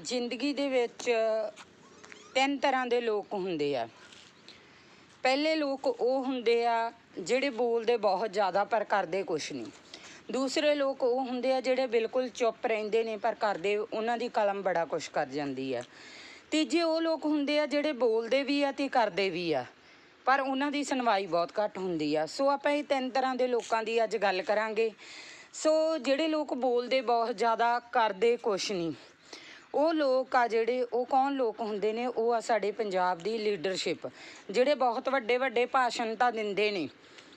ਜ਼ਿੰਦਗੀ ਦੇ ਵਿੱਚ ਤਿੰਨ ਤਰ੍ਹਾਂ ਦੇ ਲੋਕ ਹੁੰਦੇ ਆ। ਪਹਿਲੇ ਲੋਕ ਉਹ ਹੁੰਦੇ ਆ ਜਿਹੜੇ ਬੋਲਦੇ ਬਹੁਤ ਜ਼ਿਆਦਾ ਪਰ ਕਰਦੇ ਕੁਛ ਨਹੀਂ ਦੂਸਰੇ ਲੋਕ ਉਹ ਹੁੰਦੇ ਆ ਜਿਹੜੇ ਬਿਲਕੁਲ ਚੁੱਪ ਰਹਿੰਦੇ ਨੇ ਪਰ ਕਰਦੇ, ਉਹਨਾਂ ਦੀ ਕਲਮ ਬੜਾ ਕੁਛ ਕਰ ਜਾਂਦੀ ਆ। ਤੀਜੇ ਉਹ ਲੋਕ ਹੁੰਦੇ ਆ ਜਿਹੜੇ ਬੋਲਦੇ ਵੀ ਆ ਤੇ ਕਰਦੇ ਵੀ ਆ, ਪਰ ਉਹਨਾਂ ਦੀ ਸੁਣਵਾਈ ਬਹੁਤ ਘੱਟ ਹੁੰਦੀ ਆ। ਸੋ ਆਪਾਂ ਇਹ ਤਿੰਨ ਤਰ੍ਹਾਂ ਦੇ ਲੋਕਾਂ ਦੀ ਅੱਜ ਗੱਲ ਕਰਾਂਗੇ। ਸੋ ਜਿਹੜੇ ਲੋਕ ਬੋਲਦੇ ਬਹੁਤ ਜ਼ਿਆਦਾ, ਕਰਦੇ ਕੁਛ ਨਹੀਂ ਉਹ ਲੋਕ ਆ ਜਿਹੜੇ, ਉਹ ਕੌਣ ਲੋਕ ਹੁੰਦੇ ਨੇ? ਉਹ ਆ ਸਾਡੇ ਪੰਜਾਬ ਦੀ ਲੀਡਰਸ਼ਿਪ ਜਿਹੜੇ ਬਹੁਤ ਵੱਡੇ ਵੱਡੇ ਭਾਸ਼ਣ ਤਾਂ ਦਿੰਦੇ ਨੇ।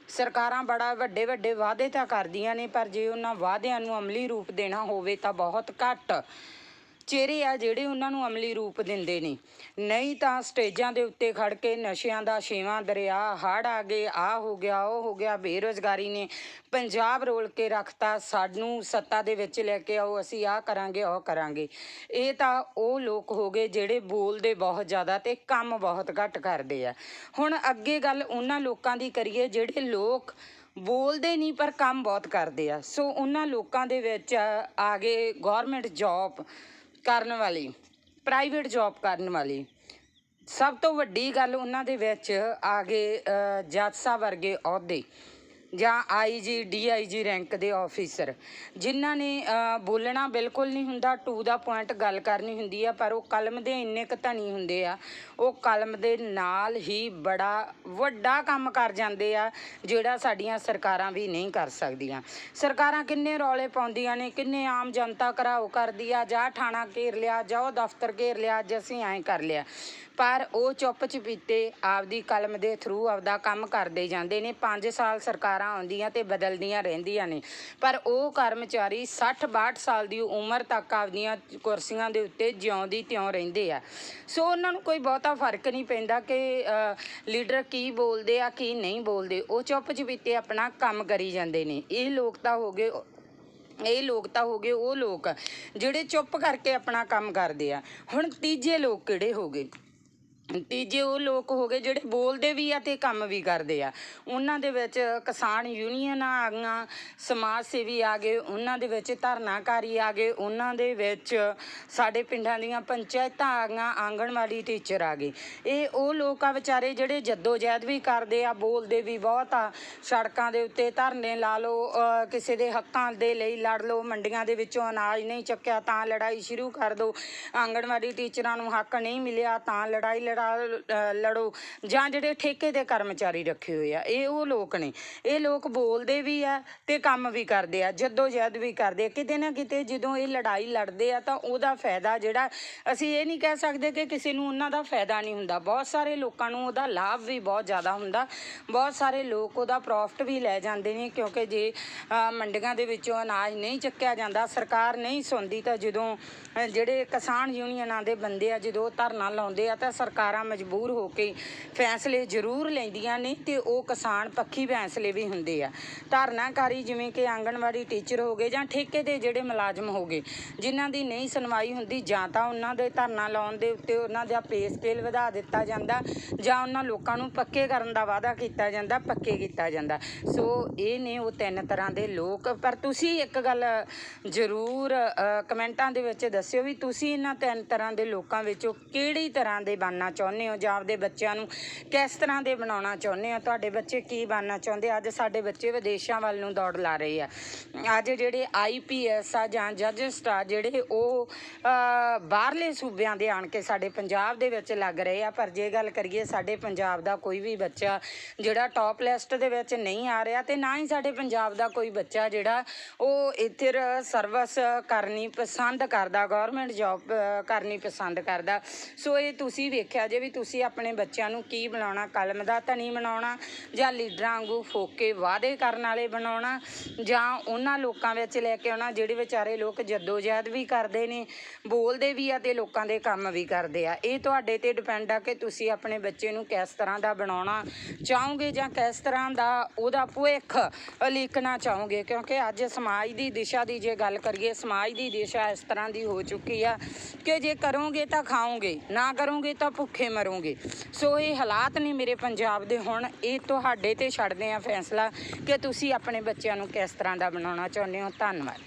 ਸਰਕਾਰਾਂ ਬੜਾ ਵੱਡੇ ਵੱਡੇ ਵਾਅਦੇ ਤਾਂ ਕਰਦੀਆਂ ਨੇ, ਪਰ ਜੇ ਉਹਨਾਂ ਵਾਅਦਿਆਂ ਨੂੰ ਅਮਲੀ ਰੂਪ ਦੇਣਾ ਹੋਵੇ ਤਾਂ ਬਹੁਤ ਘੱਟ। ਚਿਹਰੇ ਆ ਜਿਹੜੇ ਉਹਨਾਂ ਨੂੰ ਅਮਲੀ ਰੂਪ ਦਿੰਦੇ ਨੇ। ਨਹੀਂ ਤਾਂ ਸਟੇਜਾਂ ਦੇ ਉੱਤੇ ਖੜ ਕੇ ਨਸ਼ਿਆਂ ਦਾ ਛੇਵਾਂ ਦਰਿਆ, ਹੜ੍ਹ ਆ ਗਏ ਆ ਹੋ ਗਿਆ, ਉਹ ਹੋ ਗਿਆ, ਬੇਰੁਜ਼ਗਾਰੀ ਨੇ ਪੰਜਾਬ ਰੋਲ ਕੇ ਰੱਖਤਾ, ਸਾਨੂੰ ਸੱਤਾ ਦੇ ਵਿੱਚ ਲੈ ਕੇ ਆਓ, ਅਸੀਂ ਆ ਕਰਾਂਗੇ, ਉਹ ਕਰਾਂਗੇ। ਇਹ ਤਾਂ ਉਹ ਲੋਕ ਹੋ ਗਏ ਜਿਹੜੇ ਬੋਲਦੇ ਬਹੁਤ ਜ਼ਿਆਦਾ ਤੇ ਕੰਮ ਬਹੁਤ ਘੱਟ ਕਰਦੇ ਆ। ਹੁਣ ਅੱਗੇ ਗੱਲ ਉਹਨਾਂ ਲੋਕਾਂ ਦੀ ਕਰੀਏ, ਜਿਹੜੇ ਲੋਕ ਬੋਲਦੇ ਨਹੀਂ ਪਰ ਕੰਮ ਬਹੁਤ ਕਰਦੇ ਆ। ਸੋ ਉਹਨਾਂ ਲੋਕਾਂ ਦੇ ਵਿੱਚ ਆ ਗਏ ਗਵਰਨਮੈਂਟ ਜੌਬ ਕਰਨ ਵਾਲੀ ਪ੍ਰਾਈਵੇਟ ਜੌਬ ਕਰਨ ਵਾਲੀ। ਸਭ ਤੋਂ ਵੱਡੀ ਗੱਲ ਉਹਨਾਂ ਦੇ ਵਿੱਚ ਆ ਗਏ ਅ, ਜੱਜ ਸਾਹਿਬ ਵਰਗੇ ਅਹੁਦੇ। ਜਾਂ ਆਈਜੀ ਡੀਆਈਜੀ ਰੈਂਕ ਦੇ ਆਫੀਸਰ ਜਿਨ੍ਹਾਂ ਨੇ ਬੋਲਣਾ ਬਿਲਕੁਲ ਨਹੀਂ ਹੁੰਦਾ, ਟੂ ਦਾ ਪੁਆਇੰਟ ਗੱਲ ਕਰਨੀ ਹੁੰਦੀ ਆ, ਪਰ ਉਹ ਕਲਮ ਦੇ ਇੰਨੇ ਕੁ ਧਨੀ ਹੁੰਦੇ ਆ, ਉਹ ਕਲਮ ਦੇ ਨਾਲ ਹੀ ਬੜਾ ਵੱਡਾ ਕੰਮ ਕਰ ਜਾਂਦੇ ਆ, ਜਿਹੜਾ ਸਾਡੀਆਂ ਸਰਕਾਰਾਂ ਵੀ ਨਹੀਂ ਕਰ ਸਕਦੀਆਂ। ਸਰਕਾਰਾਂ ਕਿੰਨੇ ਰੌਲੇ ਪਾਉਂਦੀਆਂ ਨੇ, ਕਿੰਨੇ ਆਮ ਜਨਤਾ ਘਰਾਓ ਕਰਦੀ ਆ, ਜਾ ਥਾਣਾ ਘੇਰ ਲਿਆ ਜਾਓ ਦਫ਼ਤਰ ਘੇਰ ਲਿਆ, ਅੱਜ ਅਸੀਂ ਐਂ ਕਰ ਲਿਆ। ਪਰ ਉਹ ਚੁੱਪ ਚਪੀਤੇ ਆਪਦੀ ਕਲਮ ਦੇ ਥਰੂ ਆਪਦਾ ਕੰਮ ਕਰਦੇ ਜਾਂਦੇ ਨੇ। 5 ਸਾਲ ਸਰਕਾਰਾਂ ਆਉਂਦੀਆਂ ਤੇ ਬਦਲਦੀਆਂ ਰਹਿੰਦੀਆਂ ਨੇ। ਪਰ ਉਹ ਕਰਮਚਾਰੀ 60 62 ਸਾਲ ਦੀ ਉਮਰ ਤੱਕ ਆਪਦੀਆਂ ਕੁਰਸੀਆਂ ਦੇ ਉੱਤੇ ਜਿਉਂਦੀ ਤਿਉਂ ਰਹਿੰਦੇ ਆ। ਸੋ ਉਹਨਾਂ ਨੂੰ ਕੋਈ ਬਹੁਤਾ ਫ਼ਰਕ ਨਹੀਂ ਪੈਂਦਾ ਕਿ ਲੀਡਰ ਕੀ ਬੋਲਦੇ ਆ, ਕੀ ਨਹੀਂ ਬੋਲਦੇ। ਉਹ ਚੁੱਪ ਚਪੀਤੇ ਆਪਣਾ ਕੰਮ ਕਰੀ ਜਾਂਦੇ ਨੇ। ਇਹ ਲੋਕ ਤਾਂ ਹੋ ਗਏ, ਇਹ ਲੋਕ ਤਾਂ ਹੋ ਗਏ ਉਹ ਲੋਕ, ਜਿਹੜੇ ਚੁੱਪ ਕਰਕੇ ਆਪਣਾ ਕੰਮ ਕਰਦੇ ਆ। ਹੁਣ ਤੀਜੇ ਲੋਕ ਕਿਹੜੇ ਹੋ ਗਏ? ਤੀਜੇ ਉਹ ਲੋਕ ਹੋ ਗਏ ਜਿਹੜੇ ਬੋਲਦੇ ਵੀ ਆ ਤੇ ਕੰਮ ਵੀ ਕਰਦੇ ਆ, ਉਹਨਾਂ ਦੇ ਵਿੱਚ ਕਿਸਾਨ ਯੂਨੀਅਨਾਂ ਆ ਗਈਆਂ, ਸਮਾਜ ਸੇਵੀ ਆ ਗਏ, ਉਹਨਾਂ ਦੇ ਵਿੱਚ ਧਰਨਾਕਾਰੀ ਆ ਗਏ, ਉਹਨਾਂ ਦੇ ਵਿੱਚ ਸਾਡੇ ਪਿੰਡਾਂ ਦੀਆਂ ਪੰਚਾਇਤਾਂ ਆ ਗਈਆਂ, ਆਂਗਣਵਾੜੀ ਟੀਚਰ ਆ ਗਏ। ਇਹ ਉਹ ਲੋਕ ਆ ਵਿਚਾਰੇ ਜਿਹੜੇ ਜੱਦੋ ਜਹਿਦ ਵੀ ਕਰਦੇ ਆ, ਬੋਲਦੇ ਵੀ ਬਹੁਤ ਆ, ਸੜਕਾਂ ਦੇ ਉੱਤੇ ਧਰਨੇ ਲਾ ਲਓ ਕਿਸੇ ਦੇ ਹੱਕਾਂ ਦੇ ਲਈ ਲੜ ਲਓ, ਮੰਡੀਆਂ ਦੇ ਵਿੱਚੋਂ ਅਨਾਜ ਨਹੀਂ ਚੱਕਿਆ ਤਾਂ ਲੜਾਈ ਸ਼ੁਰੂ ਕਰ ਦਿਓ ਆਂਗਣਵਾੜੀ ਟੀਚਰਾਂ ਨੂੰ ਹੱਕ ਨਹੀਂ ਮਿਲਿਆ ਤਾਂ ਲੜਾਈ ਲੜਾ ਅਹ ਲੜੋ ਜਾਂ ਜਿਹੜੇ ਠੇਕੇ ਦੇ ਕਰਮਚਾਰੀ ਰੱਖੇ ਹੋਏ ਆ ਇਹ ਉਹ ਲੋਕ ਨੇ। ਇਹ ਲੋਕ ਬੋਲਦੇ ਵੀ ਆ ਤੇ ਕੰਮ ਵੀ ਕਰਦੇ ਆ ਜੱਦੋ ਜਹਿਦ ਵੀ ਕਰਦੇ ਆ। ਕਿਤੇ ਨਾ ਕਿਤੇ ਜਦੋਂ ਇਹ ਲੜਾਈ ਲੜਦੇ ਆ ਤਾਂ ਉਹਦਾ ਫਾਇਦਾ ਜਿਹੜਾ ਅਸੀਂ ਇਹ ਨਹੀਂ ਕਹਿ ਸਕਦੇ ਕਿ ਕਿਸੇ ਨੂੰ ਉਹਨਾਂ ਦਾ ਫਾਇਦਾ ਨਹੀਂ ਹੁੰਦਾ। ਬਹੁਤ ਸਾਰੇ ਲੋਕਾਂ ਨੂੰ ਉਹਦਾ ਲਾਭ ਵੀ ਬਹੁਤ ਜ਼ਿਆਦਾ ਹੁੰਦਾ। ਬਹੁਤ ਸਾਰੇ ਲੋਕ ਉਹਦਾ ਪ੍ਰੋਫਿਟ ਵੀ ਲੈ ਜਾਂਦੇ ਨੇ ਕਿਉਂਕਿ ਜੇ ਅ, ਮੰਡੀਆਂ ਦੇ ਵਿੱਚੋਂ ਅਨਾਜ ਨਹੀਂ ਚੱਕਿਆ ਜਾਂਦਾ ਸਰਕਾਰ ਨਹੀਂ ਸੁਣਦੀ ਤਾਂ ਜਦੋਂ ਅ, ਜਿਹੜੇ ਕਿਸਾਨ ਯੂਨੀਅਨਾਂ ਦੇ ਬੰਦੇ ਆ ਜਦੋਂ ਉਹ ਧਰਨਾ ਲਾਉਂਦੇ ਆ ਤਾਂ ਸਰਕਾਰ ਮਜਬੂਰ ਹੋ ਕੇ ਫੈਸਲੇ ਜ਼ਰੂਰ ਲੈਂਦੀਆਂ ਨੇ ਤੇ ਉਹ ਕਿਸਾਨ ਪੱਖੀ ਫੈਸਲੇ ਵੀ ਹੁੰਦੇ ਆ। ਧਰਨਾਕਾਰੀ ਜਿਵੇਂ ਕਿ ਆਂਗਣਵਾੜੀ ਟੀਚਰ ਹੋ ਗਏ ਜਾਂ ਠੇਕੇ ਦੇ ਜਿਹੜੇ ਮੁਲਾਜ਼ਮ ਹੋ ਗਏ, ਜਿਨ੍ਹਾਂ ਦੀ ਨਹੀਂ ਸੁਣਵਾਈ ਹੁੰਦੀ ਜਾਂ ਤਾਂ ਉਹਨਾਂ ਦੇ ਧਰਨਾ ਲਾਉਣ ਦੇ ਉੱਤੇ ਉਹਨਾਂ ਦਾ ਪੇ ਸਕੇਲ ਵਧਾ ਦਿੱਤਾ ਜਾਂਦਾ ਜਾਂ ਉਹਨਾਂ ਲੋਕਾਂ ਨੂੰ ਪੱਕੇ ਕਰਨ ਦਾ ਵਾਅਦਾ ਕੀਤਾ ਜਾਂਦਾ, ਪੱਕੇ ਕੀਤਾ ਜਾਂਦਾ। ਸੋ ਇਹ ਨੇ ਉਹ ਤਿੰਨ ਤਰ੍ਹਾਂ ਦੇ ਲੋਕ। ਪਰ ਤੁਸੀਂ ਇੱਕ ਗੱਲ ਜ਼ਰੂਰ ਕਮੈਂਟਾਂ ਦੇ ਵਿੱਚ ਦੱਸਿਓ ਵੀ ਤੁਸੀਂ ਇਹਨਾਂ ਤਿੰਨ ਤਰ੍ਹਾਂ ਦੇ ਲੋਕਾਂ ਵਿੱਚੋਂ ਕਿਹੜੀ ਤਰ੍ਹਾਂ ਦੇ ਬਣਨਾ ਚਾਹੁੰਦੇ ਹੋ ਜਾਂ ਆਪਦੇ ਬੱਚਿਆਂ ਨੂੰ ਕਿਸ ਤਰ੍ਹਾਂ ਦੇ ਬਣਾਉਣਾ ਚਾਹੁੰਦੇ ਹੋ? ਤੁਹਾਡੇ ਬੱਚੇ ਕੀ ਬਣਨਾ ਚਾਹੁੰਦੇ? ਅੱਜ ਸਾਡੇ ਬੱਚੇ ਵਿਦੇਸ਼ਾਂ ਵੱਲ ਨੂੰ ਦੌੜ ਲਾ ਰਹੇ ਆ। ਅੱਜ ਜਿਹੜੇ ਆਈਪੀਐਸ ਆ ਜਾਂ ਜੱਜਸ ਆ, ਜਿਹੜੇ ਉਹ ਬਾਹਰਲੇ ਸੂਬਿਆਂ ਦੇ ਆਣ ਕੇ ਸਾਡੇ ਪੰਜਾਬ ਦੇ ਵਿੱਚ ਲੱਗ ਰਹੇ ਆ। ਪਰ ਜੇ ਗੱਲ ਕਰੀਏ ਸਾਡੇ ਪੰਜਾਬ ਦਾ ਕੋਈ ਵੀ ਬੱਚਾ ਜਿਹੜਾ ਟੌਪ ਲਿਸਟ ਦੇ ਵਿੱਚ ਨਹੀਂ ਆ ਰਿਹਾ ਤੇ ਨਾ ਹੀ ਸਾਡੇ ਪੰਜਾਬ ਦਾ ਕੋਈ ਬੱਚਾ ਜਿਹੜਾ ਉਹ ਇੱਥੇ ਸਰਵਿਸ ਕਰਨੀ ਪਸੰਦ ਕਰਦਾ ਗਵਰਨਮੈਂਟ ਜੌਬ ਕਰਨੀ ਪਸੰਦ ਕਰਦਾ। ਸੋ ਇਹ ਤੁਸੀਂ ਵੇਖਿਆ ਜੇ ਵੀ ਤੁਸੀਂ ਆਪਣੇ ਬੱਚਿਆਂ ਨੂੰ ਕੀ ਬਣਾਉਣਾ, ਕਲਮ ਦਾ ਧਨੀ ਬਣਾਉਣਾ, ਜਾਂ ਲੀਡਰਾਂ ਵਾਂਗੂ ਫੋਕੇ ਵਾਅਦੇ ਕਰਨ ਵਾਲੇ ਬਣਾਉਣਾ, ਜਾਂ ਉਹਨਾਂ ਲੋਕਾਂ ਵਿੱਚ ਲੈ ਕੇ ਆਉਣਾ ਜਿਹੜੇ ਵਿਚਾਰੇ ਲੋਕ ਜਦੋਜਹਿਦ ਵੀ ਕਰਦੇ ਨੇ, ਬੋਲਦੇ ਵੀ ਆ ਤੇ ਲੋਕਾਂ ਦੇ ਕੰਮ ਵੀ ਕਰਦੇ ਆ। ਇਹ ਤੁਹਾਡੇ ਤੇ ਡਿਪੈਂਡ ਆ ਕਿ ਤੁਸੀਂ ਆਪਣੇ ਬੱਚੇ ਨੂੰ ਕਿਸ ਤਰ੍ਹਾਂ ਦਾ ਬਣਾਉਣਾ ਚਾਹੋਗੇ ਜਾਂ ਕਿਸ ਤਰ੍ਹਾਂ ਦਾ ਉਹਦਾ ਭਵਿੱਖ ਲਿਖਣਾ ਚਾਹੋਗੇ? ਕਿਉਂਕਿ ਅੱਜ ਸਮਾਜ ਦੀ ਦਿਸ਼ਾ ਦੀ ਜੇ ਗੱਲ ਕਰੀਏ, ਸਮਾਜ ਦੀ ਦਿਸ਼ਾ ਇਸ ਤਰ੍ਹਾਂ ਦੀ ਹੋ ਚੁੱਕੀ ਆ ਕਿ ਜੇ ਕਰੋਗੇ ਤਾਂ ਖਾਓਗੇ, ਨਾ ਕਰੋਗੇ ਤਾਂ ਭੁੱਖੇ ਮਰੋਗੇ। ਸੋ ਇਹ ਹਾਲਾਤ ਨੇ ਮੇਰੇ ਪੰਜਾਬ ਦੇ ਹੁਣ। ਇਹ ਤੁਹਾਡੇ ਤੇ ਛੱਡਦੇ ਆ ਫੈਸਲਾ ਕਿ ਤੁਸੀਂ ਆਪਣੇ ਬੱਚਿਆਂ ਨੂੰ ਕਿਸ ਤਰ੍ਹਾਂ ਦਾ ਬਣਾਉਣਾ ਚਾਹੁੰਦੇ ਹੋ? ਧੰਨਵਾਦ।